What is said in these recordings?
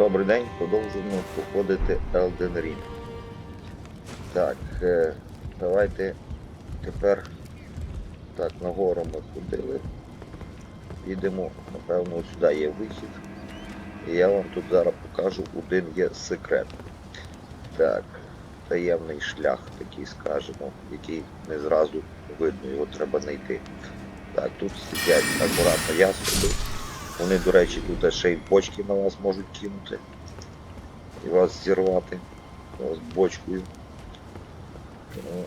Добрий день, продовжуємо проходити Elden Ring. Так, е, давайте тепер так, нагору ми ходили. Йдемо, напевно, сюди є вихід. І я вам тут зараз покажу один є секрет. Так, таємний шлях, такий скажемо, який не зразу видно, його треба знайти. Так, тут сидять акуратно ястреби. Вони, до речі, тут ще й бочки на вас можуть кинути і вас зірвати вас бочкою. Тому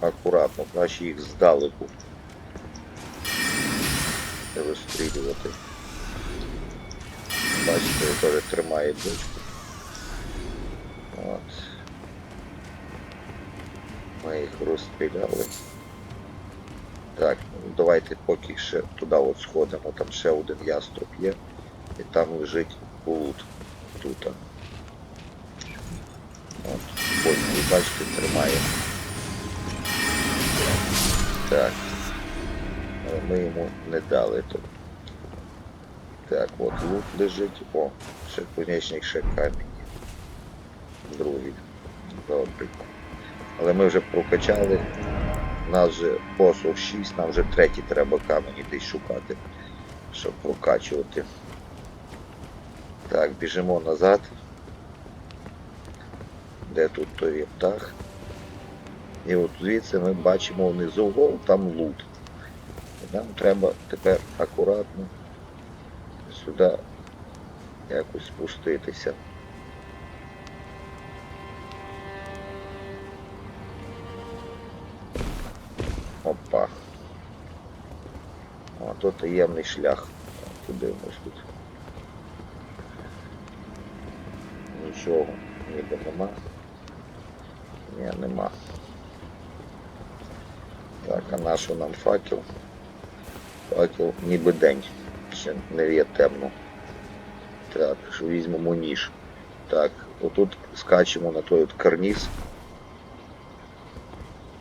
акуратно, краще їх здалеку вистрілювати. Бачите, теж тримає бочку. От. Ми їх розстріляли. Так, давайте поки ще туди от сходимо, там ще один яструб є. І там лежить лут. Тут. От, ось, бачите, тримає. Так. Ми йому не дали тут. Так, от лут лежить. О, ще конечник, ще камінь. Другий. Добре. Але ми вже прокачали. У нас вже посох 6, нам вже третій треба камені десь шукати, щоб прокачувати. Так, біжимо назад. Де тут той є птах? І от звідси ми бачимо внизу гол, там лут. Нам треба тепер акуратно сюди якось спуститися. То таємний шлях. Подивимось тут. Нічого ніби нема. Ні, нема. Так, а на що нам факел? Факел ніби день. Ще не є темно. Так, що візьмемо ніж. Так, отут скачемо на той от карніз.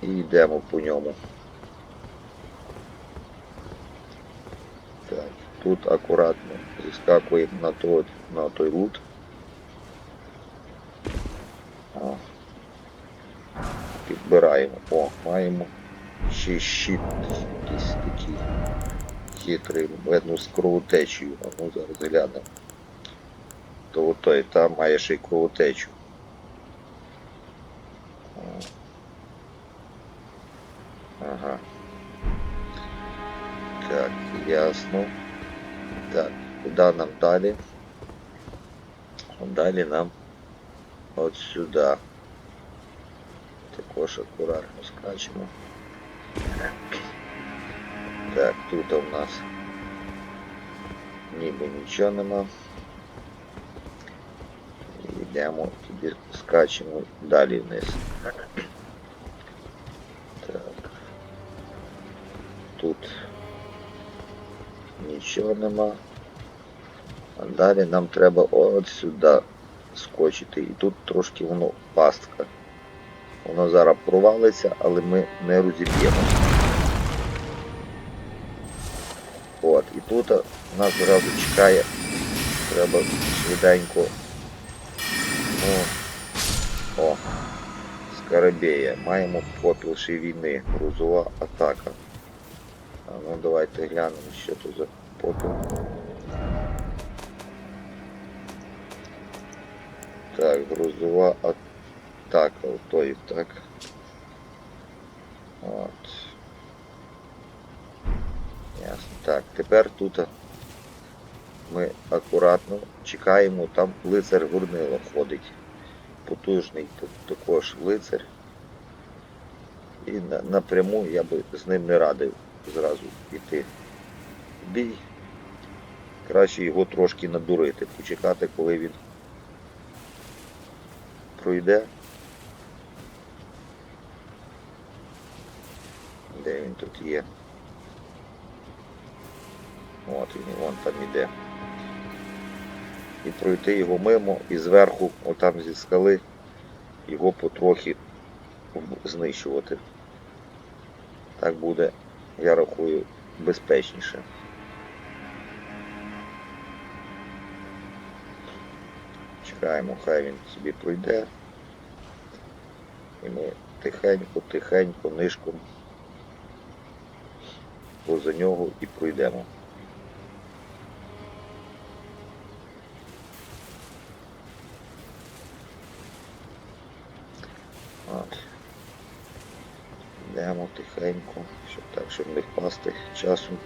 І йдемо по ньому. Так, тут акуратно зіскакуємо на той, на той лут. О. Підбираємо. О, маємо ще щит якийсь такий хитрий, видно з кровотечею. А ну зараз глянемо. То той там має ще й кровотечу. Ага. Так, ясно. Так, куди нам далі? Далі нам от сюди. Також акуратно скачемо. Так, тут у нас ніби нічого нема. І Йдемо тоді скачемо далі вниз. Так. Тут нічого нема. А далі нам треба от сюди скочити. І тут трошки воно пастка. Воно зараз провалиться, але ми не розіб'ємося. От, і тут нас зразу чекає. Треба швиденько. Ну, о, Скарабея. Маємо попіл ще війни. Грузова атака. А ну давайте глянемо, що тут за попіл. Так, грузова атака. Отой, так. От. Ясно. Так, тепер тут ми акуратно чекаємо, там лицар Гурнила ходить. Потужний та- також лицар. І на, напряму я би з ним не радив зразу йти в бій. Краще його трошки надурити, почекати, коли він пройде. Де він тут є? От він, вон там іде. І пройти його мимо і зверху, отам зі скали, його потрохи знищувати. Так буде, я рахую, безпечніше. Чекаємо, хай він собі пройде. І ми тихенько, тихенько, нишком поза нього і пройдемо. От. Йдемо тихенько, щоб так, щоб не впасти часом.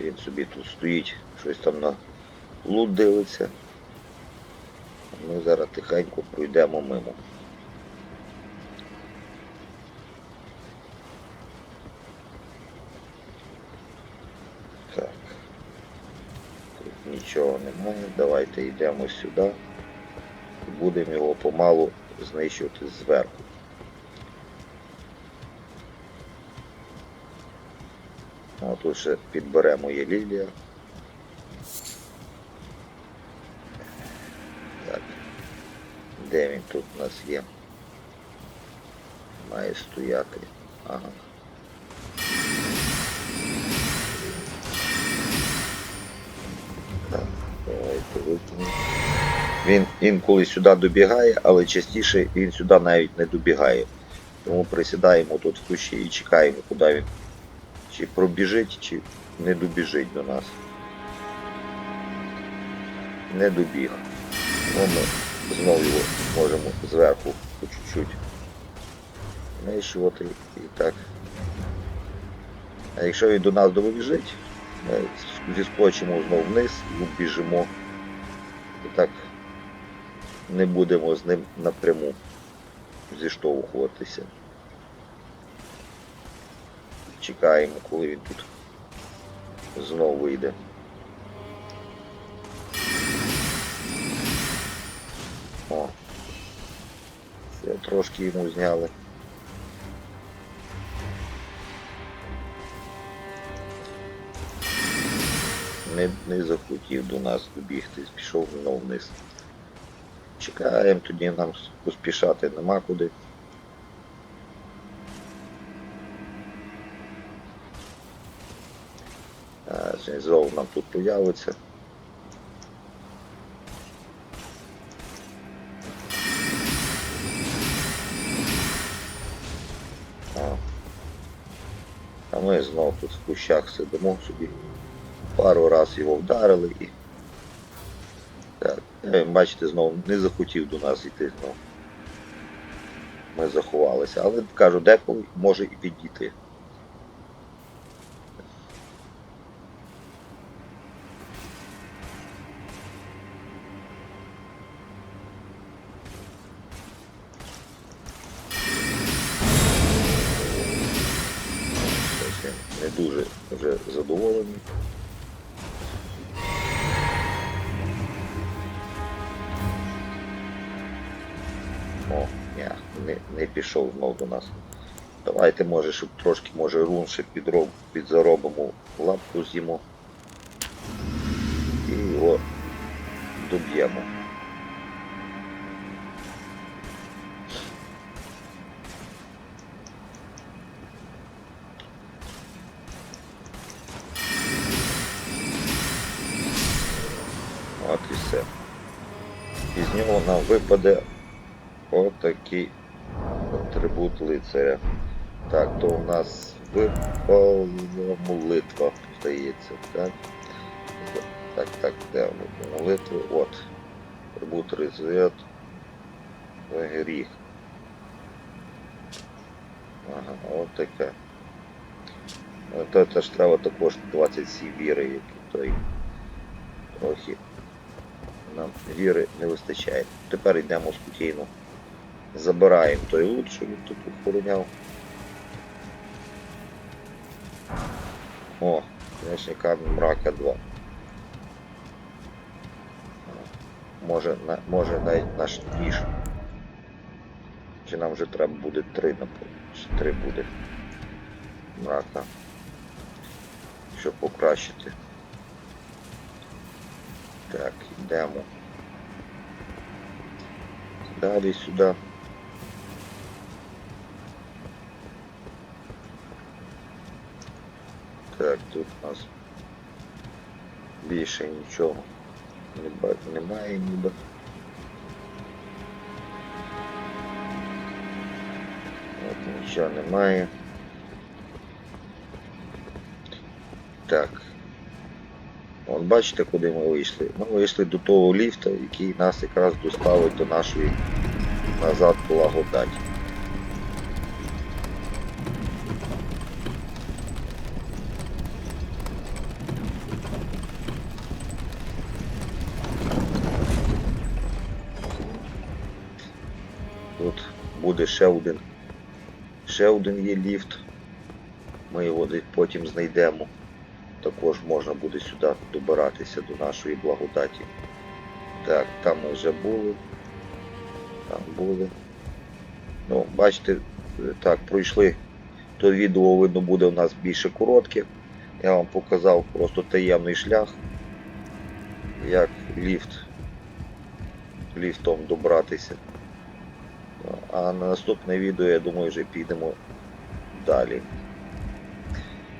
Він собі тут стоїть, щось там на лут дивиться. Ми зараз тихенько пройдемо мимо. Так. Тут нічого немає. Давайте йдемо сюди і будемо його помалу знищувати зверху. А тут ще підберемо є лілія. Так. Де він тут у нас є? Має стояти. Ага. Давайте викинемо. Він інколи сюди добігає, але частіше він сюди навіть не добігає. Тому присідаємо тут в кущі і чекаємо, куди він чи пробіжить, чи не добіжить до нас. Не добіг. Ну, ми знову його можемо зверху по чуть-чуть знищувати і так. А якщо він до нас добіжить, ми зіскочимо знову вниз і біжимо. І так не будемо з ним напряму зіштовхуватися. Чекаємо, коли він тут знову вийде. О. Все, трошки йому зняли. Не, не захотів до нас добігти, пішов знову вниз. Чекаємо, тоді нам поспішати нема куди. А, Знову нам тут появиться. А. ми знову тут в кущах сидимо собі. Пару раз його вдарили і. Так, бачите, знову не захотів до нас йти знову. Ми заховалися, але кажу, деколи може і підійти. Дуже вже задоволений. О, ні, не, не пішов знов до нас. Давайте, може, щоб трошки, може, рун ще підроб, підзаробимо лапку з'їмо. І його доб'ємо. І з нього нам випаде отакий атрибут лицаря. Так, то у нас випала молитва, здається, так? Так, так, де воно? молитви? От. Атрибут лицаря. Гріх. Ага, от таке. То, це ж треба також 27 віри, як той. Трохи нам віри не вистачає. Тепер йдемо спокійно. Забираємо той лут, що він тут охороняв. О, конечно, камінь мрака 2. Може, на, може навіть наш ніж. Чи нам вже треба буде 3, напевно. Чи 3 буде мрака. Щоб покращити. Так, йдемо. Далі сюди. Так, тут у нас Більше нічого не ба- немає ніби. От нічого немає. Так. От бачите, куди ми вийшли? Ми вийшли до того ліфта, який нас якраз доставить до нашої назад благодаті. Тут буде ще один. Ще один є ліфт. Ми його потім знайдемо. Також можна буде сюди добиратися до нашої благодаті. Так, там ми вже були. Там були. Ну, бачите, так, пройшли. То відео видно буде у нас більше коротке. Я вам показав просто таємний шлях, як ліфт ліфтом добратися. А на наступне відео, я думаю, вже підемо далі.